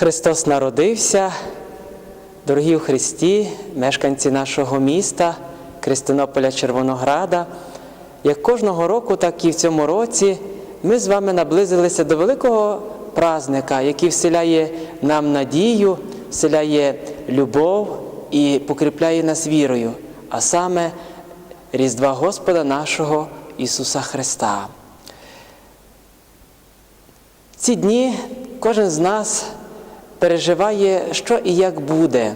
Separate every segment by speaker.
Speaker 1: Христос народився, дорогі у Христі, мешканці нашого міста, Кристинополя Червонограда. Як кожного року, так і в цьому році ми з вами наблизилися до великого празника, який вселяє нам надію, вселяє любов і покріпляє нас вірою, а саме Різдва Господа нашого Ісуса Христа. Ці дні кожен з нас переживає, що і як буде.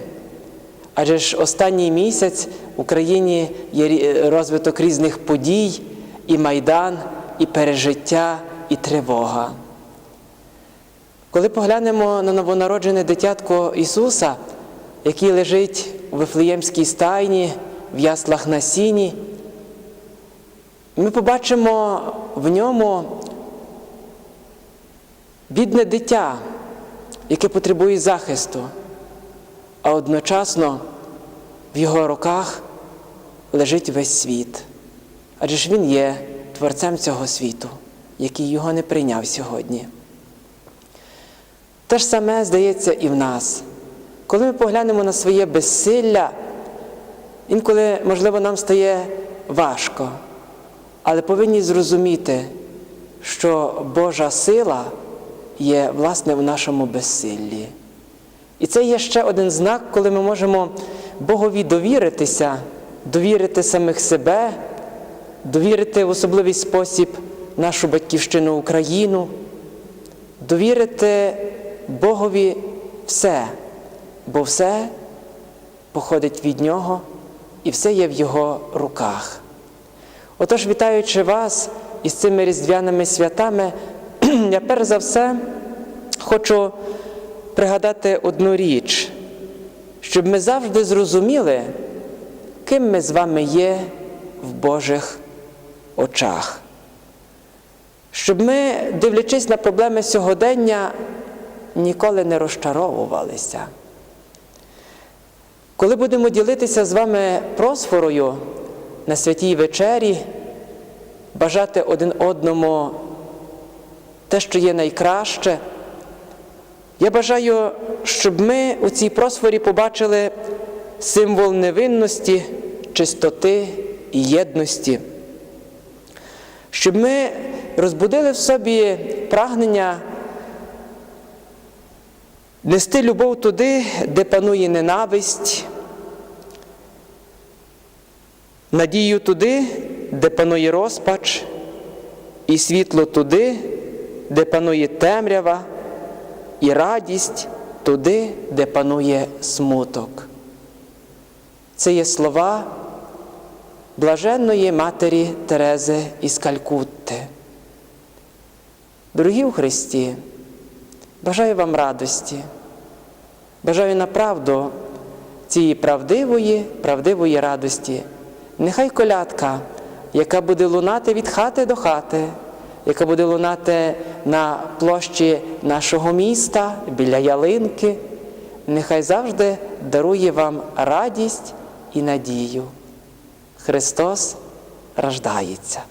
Speaker 1: Адже ж останній місяць в Україні є розвиток різних подій, і майдан, і пережиття, і тривога. Коли поглянемо на новонароджене дитятко Ісуса, який лежить у Вифлеємській стайні, в яслах на сіні, ми побачимо в ньому бідне дитя, яке потребує захисту, а одночасно в його руках лежить весь світ. Адже ж він є творцем цього світу, який його не прийняв сьогодні. Те ж саме здається і в нас. Коли ми поглянемо на своє безсилля, інколи, можливо, нам стає важко, але повинні зрозуміти, що Божа сила є власне в нашому безсиллі. І це є ще один знак, коли ми можемо Богові довіритися, довірити самих себе, довірити в особливий спосіб нашу батьківщину Україну, довірити Богові все, бо все походить від Нього і все є в Його руках. Отож, вітаючи вас із цими різдвяними святами, я перш за все хочу пригадати одну річ, щоб ми завжди зрозуміли, ким ми з вами є в Божих очах. Щоб ми, дивлячись на проблеми сьогодення, ніколи не розчаровувалися. Коли будемо ділитися з вами просфорою на святій вечері, бажати один одному те, що є найкраще, я бажаю, щоб ми у цій просфорі побачили символ невинності, чистоти і єдності, щоб ми розбудили в собі прагнення нести любов туди, де панує ненависть, надію туди, де панує розпач, і світло туди, де панує темрява, і радість туди, де панує смуток. Це є слова блаженної матері Терези із Калькутти. Дорогі у Христі, бажаю вам радості, бажаю направду цієї правдивої, правдивої радості. Нехай колядка, яка буде лунати від хати до хати, яка буде лунати на площі нашого міста біля ялинки, нехай завжди дарує вам радість і надію. Христос рождається.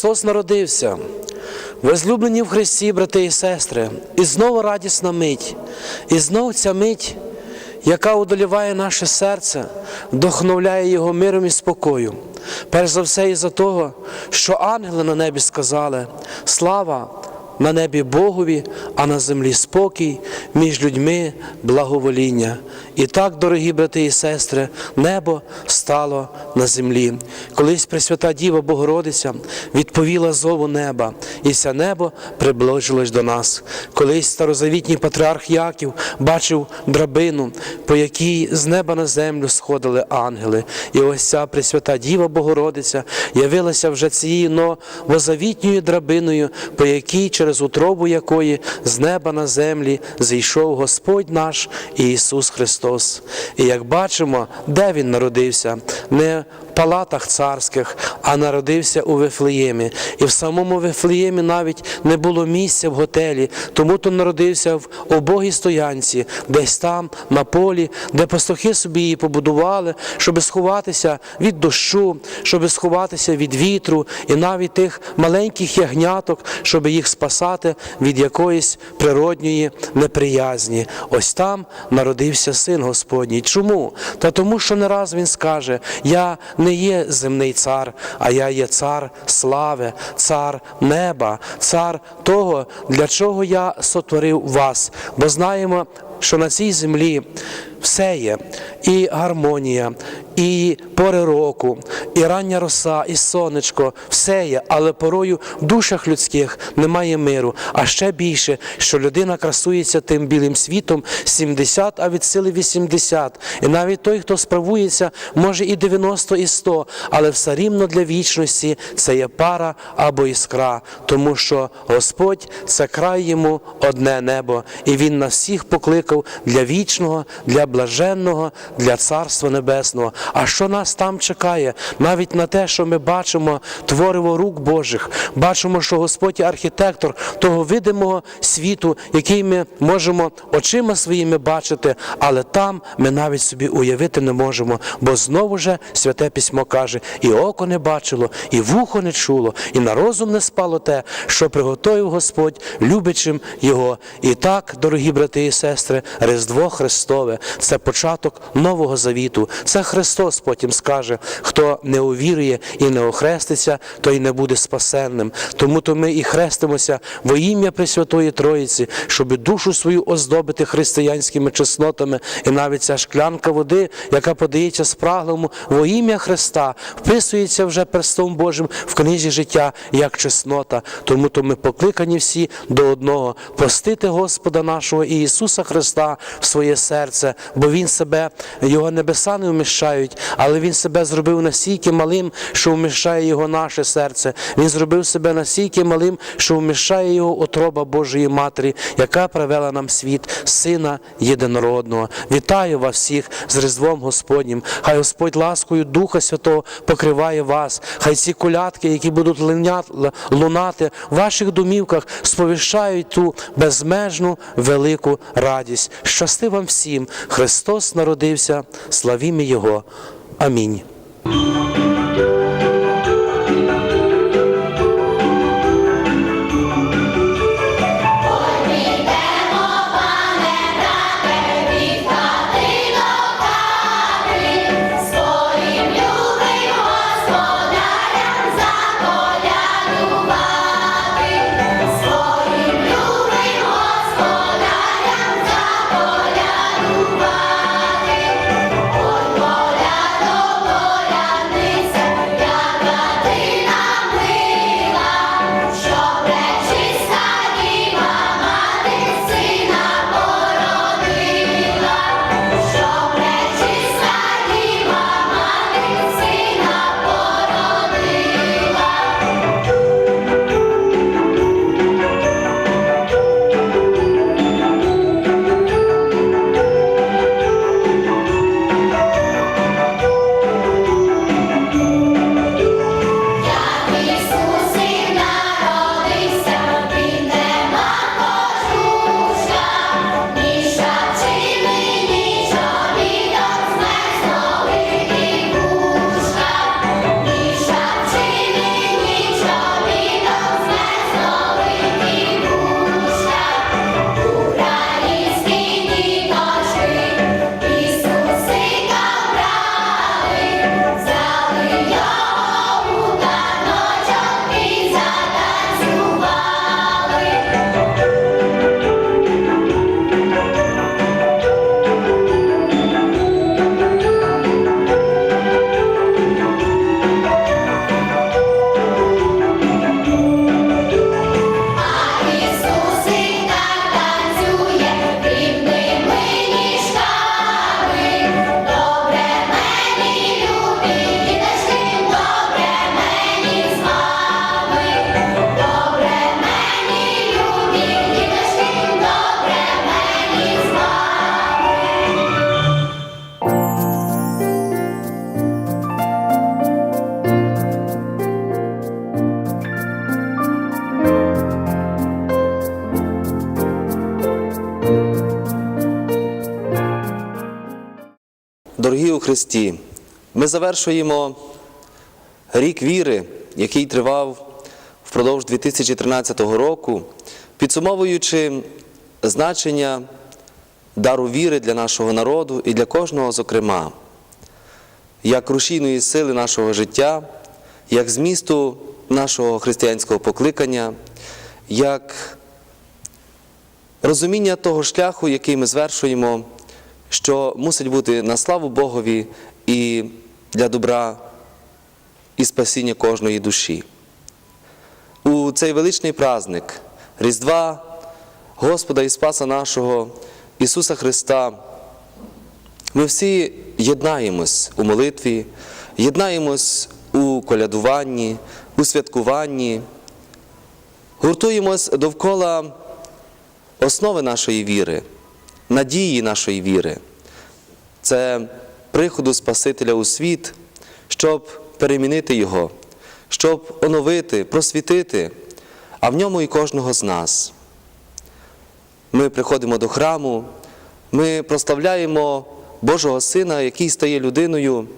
Speaker 2: Христос народився. Возлюблені в Христі, брати і сестри, і знову радісна мить, і знову ця мить, яка удоліває наше серце, вдохновляє його миром і спокою. Перш за все, і за того, що ангели на небі сказали: слава на небі Богові, а на землі спокій, між людьми благовоління. І так, дорогі брати і сестри, небо стало на землі. Колись Пресвята Діва Богородиця відповіла зову неба, і це небо приближилось до нас. Колись старозавітній патріарх Яків бачив драбину, по якій з неба на землю сходили ангели. І ось ця Пресвята Діва Богородиця явилася вже цією новозавітньою драбиною, по якій через утробу якої з неба на землі зійшов Господь наш Ісус Христос. І як бачимо, де Він народився, не палатах царських, а народився у Вифлеємі. І в самому Вифлеємі навіть не було місця в готелі, тому то народився в убогій стоянці, десь там, на полі, де пастухи собі її побудували, щоб сховатися від дощу, щоб сховатися від вітру і навіть тих маленьких ягняток, щоб їх спасати від якоїсь природньої неприязні. Ось там народився син Господній. Чому? Та тому, що не раз він скаже: Я не є земний цар, а я є цар слави, цар неба, цар того, для чого я сотворив вас. Бо знаємо, що на цій землі все є, і гармонія, і пори року, і рання роса, і сонечко, все є, але порою в душах людських немає миру. А ще більше, що людина красується тим білим світом 70, а від сили 80. І навіть той, хто справується, може і 90, і 100, але все рівно для вічності це є пара або іскра, тому що Господь це край йому одне небо, і Він нас всіх покликав для вічного, для блаженного, для Царства Небесного. А що нас там чекає? Навіть на те, що ми бачимо твориво рук Божих, бачимо, що Господь архітектор того видимого світу, який ми можемо очима своїми бачити, але там ми навіть собі уявити не можемо, бо знову же святе письмо каже: і око не бачило, і вухо не чуло, і на розум не спало те, що приготовив Господь любичим його. І так, дорогі брати і сестри, Різдво Христове це початок нового завіту. Це Христос потім скаже: хто не увірує і не охреститься, той не буде спасенним. Тому то ми і хрестимося во ім'я Пресвятої Троїці, щоб душу свою оздобити християнськими чеснотами. І навіть ця шклянка води, яка подається спраглому во ім'я Христа, вписується вже перстом Божим в книзі життя як чеснота. Тому то ми покликані всі до одного простити Господа нашого Ісуса Христа в своє серце, бо Він себе, його небеса не вміщають, але Він себе зробив настільки малим, що вміщає його наше серце. Він зробив себе настільки малим, що вміщає його отроба Божої Матері, яка привела нам світ, Сина Єдинородного. Вітаю вас всіх з Різдвом Господнім. Хай Господь ласкою Духа Святого покриває вас. Хай ці колядки, які будуть лунати в ваших домівках, сповіщають ту безмежну велику радість. Щасти вам всім! Христос народився, славімо Його. Амінь.
Speaker 3: Христі, ми завершуємо рік віри, який тривав впродовж 2013 року, підсумовуючи значення дару віри для нашого народу і для кожного, зокрема, як рушійної сили нашого життя, як змісту нашого християнського покликання, як розуміння того шляху, який ми звершуємо, що мусить бути на славу Богові і для добра і спасіння кожної душі. У цей величний праздник Різдва Господа і Спаса нашого Ісуса Христа. Ми всі єднаємось у молитві, єднаємось у колядуванні, у святкуванні, гуртуємось довкола основи нашої віри, надії нашої віри. Це приходу Спасителя у світ, щоб перемінити Його, щоб оновити, просвітити, а в ньому і кожного з нас. Ми приходимо до храму, ми прославляємо Божого Сина, який стає людиною,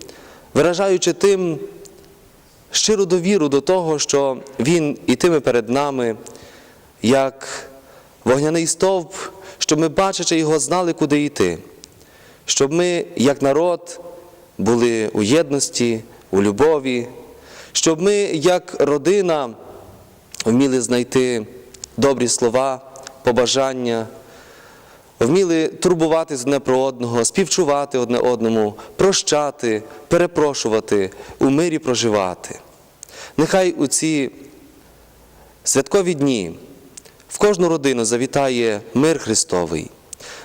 Speaker 3: виражаючи тим щиру довіру до того, що Він ітиме перед нами, як вогняний стовп, щоб ми, бачачи його, знали, куди йти, щоб ми, як народ, були у єдності, у любові, щоб ми, як родина, вміли знайти добрі слова, побажання, вміли турбуватись одне про одного, співчувати одне одному, прощати, перепрошувати, у мирі проживати. Нехай у ці святкові дні в кожну родину завітає мир Христовий.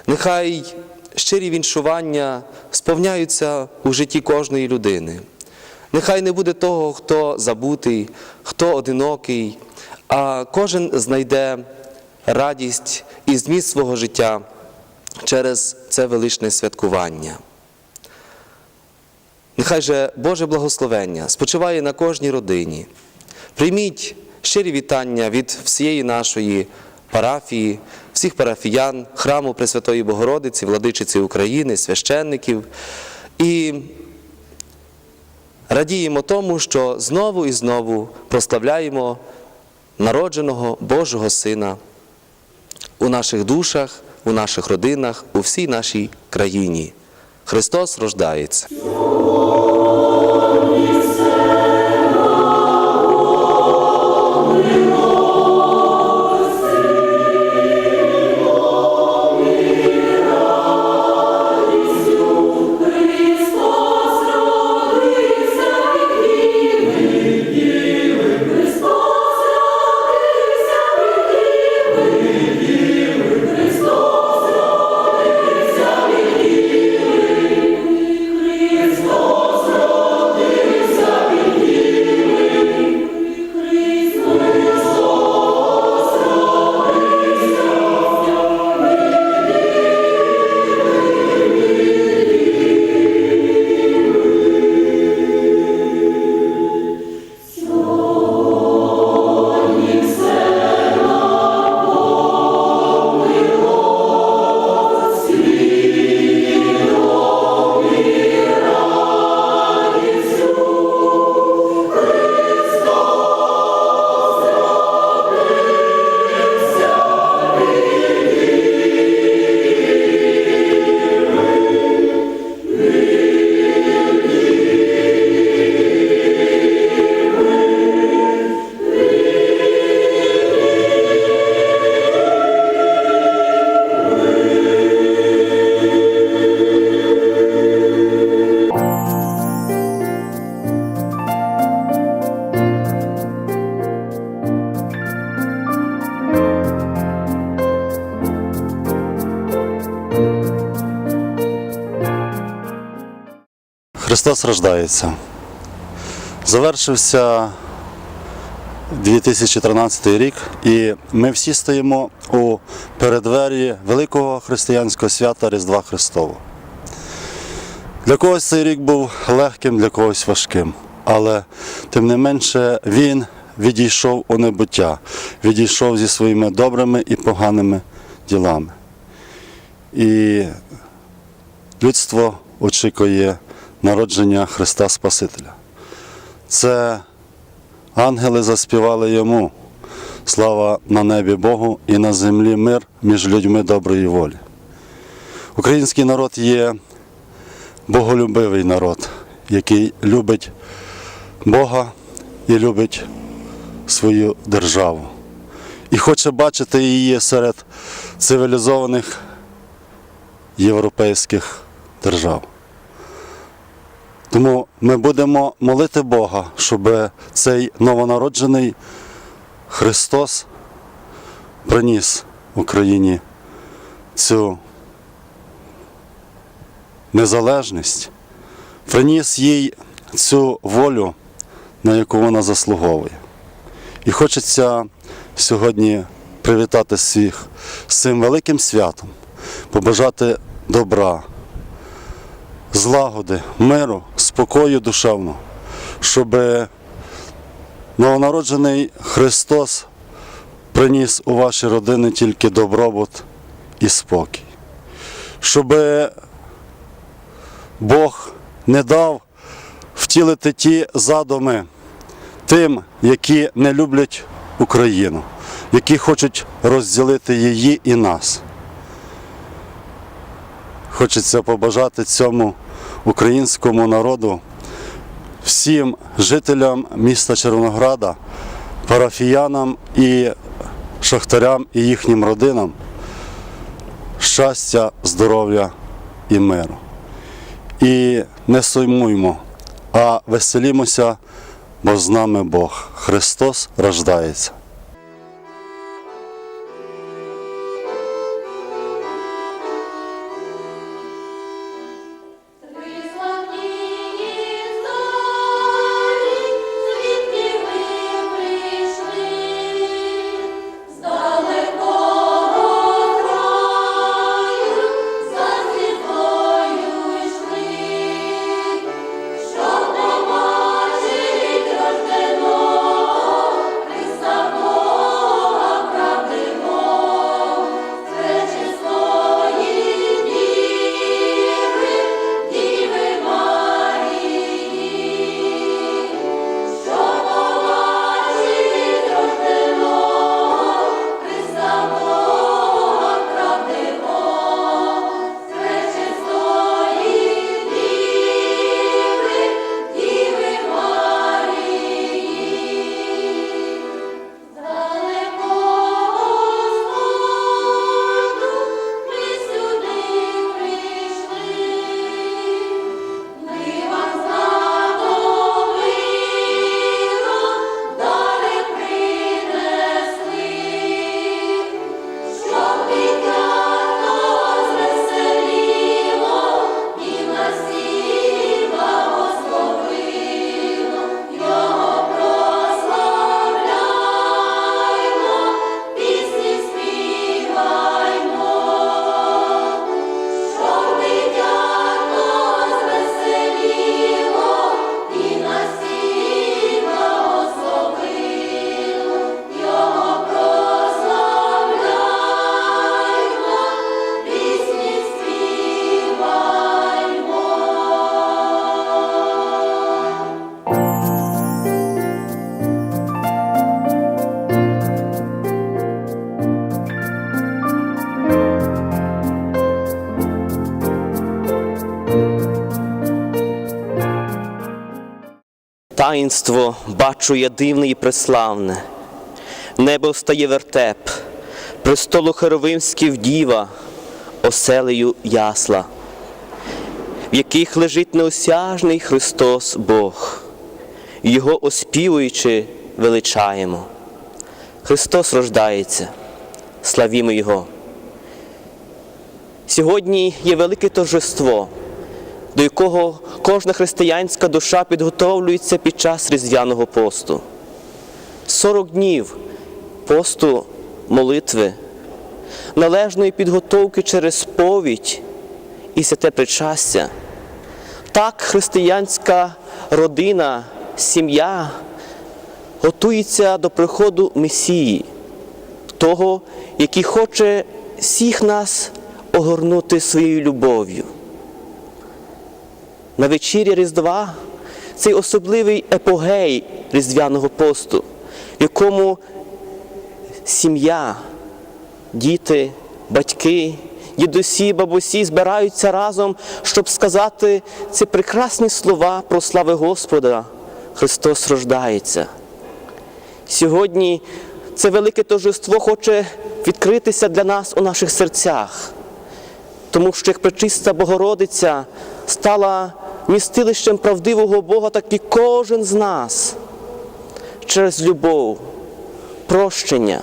Speaker 3: Нехай щирі віншування сповняються у житті кожної людини. Нехай не буде того, хто забутий, хто одинокий, а кожен знайде радість і зміст свого життя через це величне святкування. Нехай же Боже благословення спочиває на кожній родині. Прийміть щирі вітання від всієї нашої парафії, всіх парафіян, храму Пресвятої Богородиці, владичиці України, священників. І радіємо тому, що знову і знову прославляємо народженого Божого Сина у наших душах, у наших родинах, у всій нашій країні. Христос рождається.
Speaker 4: Христос
Speaker 5: рождається. Завершився 2013 рік, і ми всі стоїмо у передвері великого християнського свята Різдва Христового. Для когось цей рік був легким, для когось важким, але тим не менше він відійшов у небуття, відійшов зі своїми добрими і поганими ділами. І людство очікує народження Христа Спасителя. Це ангели заспівали йому. Слава на небі Богу і на землі мир між людьми доброї волі. Український народ є боголюбивий народ, який любить Бога і любить свою державу. І хоче бачити її серед цивілізованих європейських держав. Тому ми будемо молити Бога, щоб цей новонароджений Христос приніс Україні цю незалежність, приніс їй цю волю, на яку вона заслуговує. І хочеться сьогодні привітати всіх з цим великим святом, побажати добра, злагоди, миру, спокою душевного, щоб новонароджений Христос приніс у ваші родини тільки добробут і спокій. Щоб Бог не дав втілити ті задуми тим, які не люблять Україну, які хочуть розділити її і нас. Хочеться побажати цьому українському народу, всім жителям міста Червонограда, парафіянам і шахтарям і їхнім родинам щастя, здоров'я і миру. І не сумуймо, а веселімося, бо з нами Бог. Христос рождається.
Speaker 6: Таїнство бачу я дивне і преславне. Небо встає вертеп, престолу Херовимський діва, оселею ясла, в яких лежить неосяжний Христос Бог. Його оспівуючи величаємо. Христос рождається, славімо Його. Сьогодні є велике торжество, до якого кожна християнська душа підготовлюється під час різдвяного посту. 40 днів посту молитви, належної підготовки через сповідь і святе причастя. Так християнська родина, сім'я готується до приходу Месії, того, який хоче всіх нас огорнути своєю любов'ю. На вечір'я Різдва цей особливий епогей Різдвяного посту, в якому сім'я, діти, батьки, дідусі, бабусі збираються разом, щоб сказати ці прекрасні слова про слави Господа. Христос рождається. Сьогодні це велике торжество хоче відкритися для нас у наших серцях, тому що як пречиста Богородиця стала містилищем правдивого Бога, так і кожен з нас через любов, прощення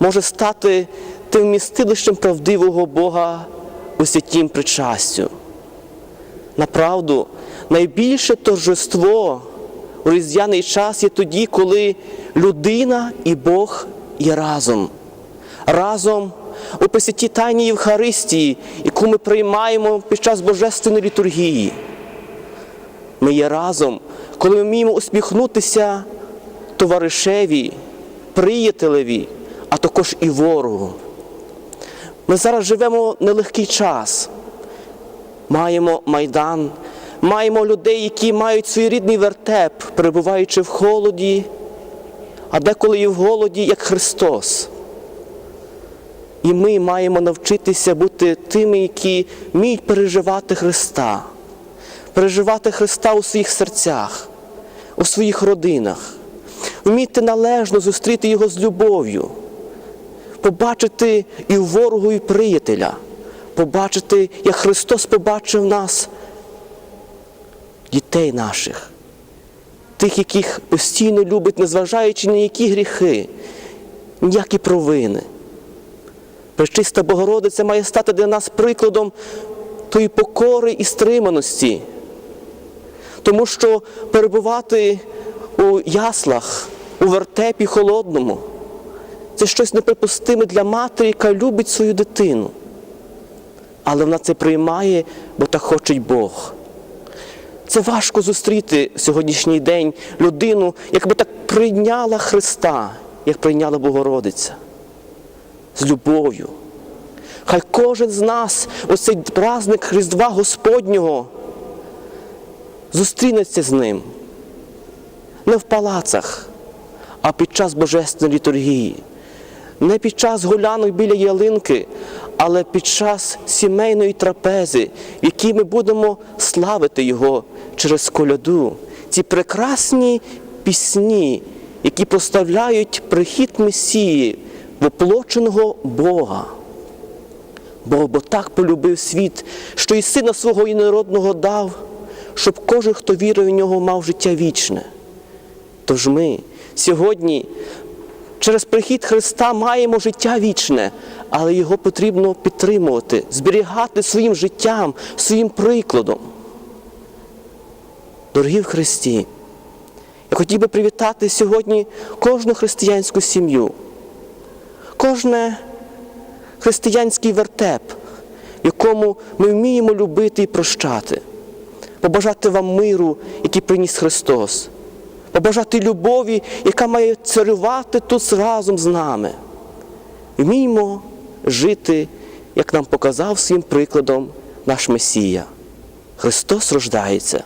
Speaker 6: може стати тим містилищем правдивого Бога у святім причастю. Направду, найбільше торжество у різдвяний час є тоді, коли людина і Бог є разом. Разом у Пресвятій Тайній Євхаристії, яку ми приймаємо під час Божественної літургії. Ми є разом, коли ми вміємо усміхнутися товаришеві, приятелеві, а також і ворогу. Ми зараз живемо нелегкий час. Маємо майдан, маємо людей, які мають своєрідний вертеп, перебуваючи в холоді, а деколи і в голоді, як Христос. І ми маємо навчитися бути тими, які вміють переживати Христа, переживати Христа у своїх серцях, у своїх родинах, вміти належно зустріти Його з любов'ю, побачити і ворогу, і приятеля, побачити, як Христос побачив нас, дітей наших, тих, яких постійно любить, незважаючи на які гріхи, ніякі провини. Пречиста Богородиця має стати для нас прикладом тої покори і стриманості, тому що перебувати у яслах, у вертепі холодному це щось неприпустиме для матері, яка любить свою дитину. Але вона це приймає, бо так хоче Бог. Це важко зустріти в сьогоднішній день людину, яка би так прийняла Христа, як прийняла Богородиця з любов'ю. Хай кожен з нас у цей праздник Різдва Господнього зустрінеться з ним не в палацах, а під час Божественної літургії, не під час гулянок біля ялинки, але під час сімейної трапези, в якій ми будемо славити Його через коляду. Ці прекрасні пісні, які проставляють прихід Месії, воплоченого Бога. Бог бо так полюбив світ, що і сина свого інородного дав, щоб кожен, хто вірує в нього, мав життя вічне. Тож ми сьогодні через прихід Христа маємо життя вічне, але його потрібно підтримувати, зберігати своїм життям, своїм прикладом. Дорогі в Христі, я хотів би привітати сьогодні кожну християнську сім'ю, кожне християнський вертеп, якому ми вміємо любити і прощати, побажати вам миру, який приніс Христос, побажати любові, яка має царювати тут разом з нами. Вміємо жити, як нам показав своїм прикладом наш Месія. Христос рождається,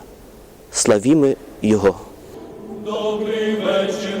Speaker 6: славімо Його.
Speaker 4: Добрий вечір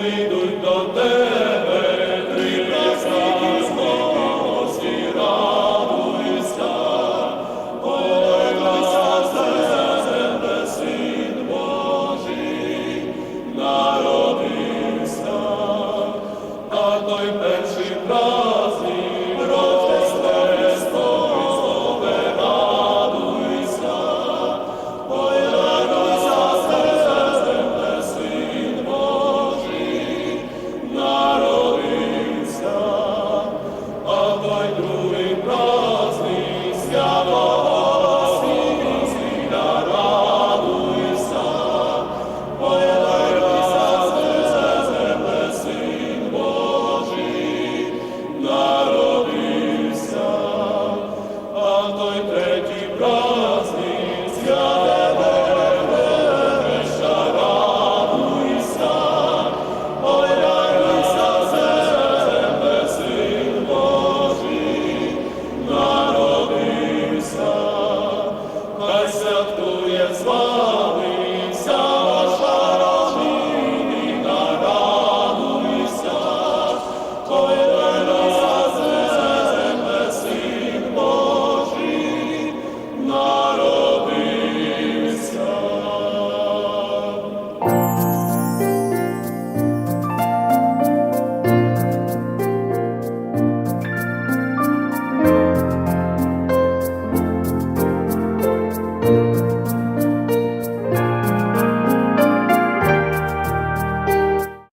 Speaker 4: прийдуть до тебе.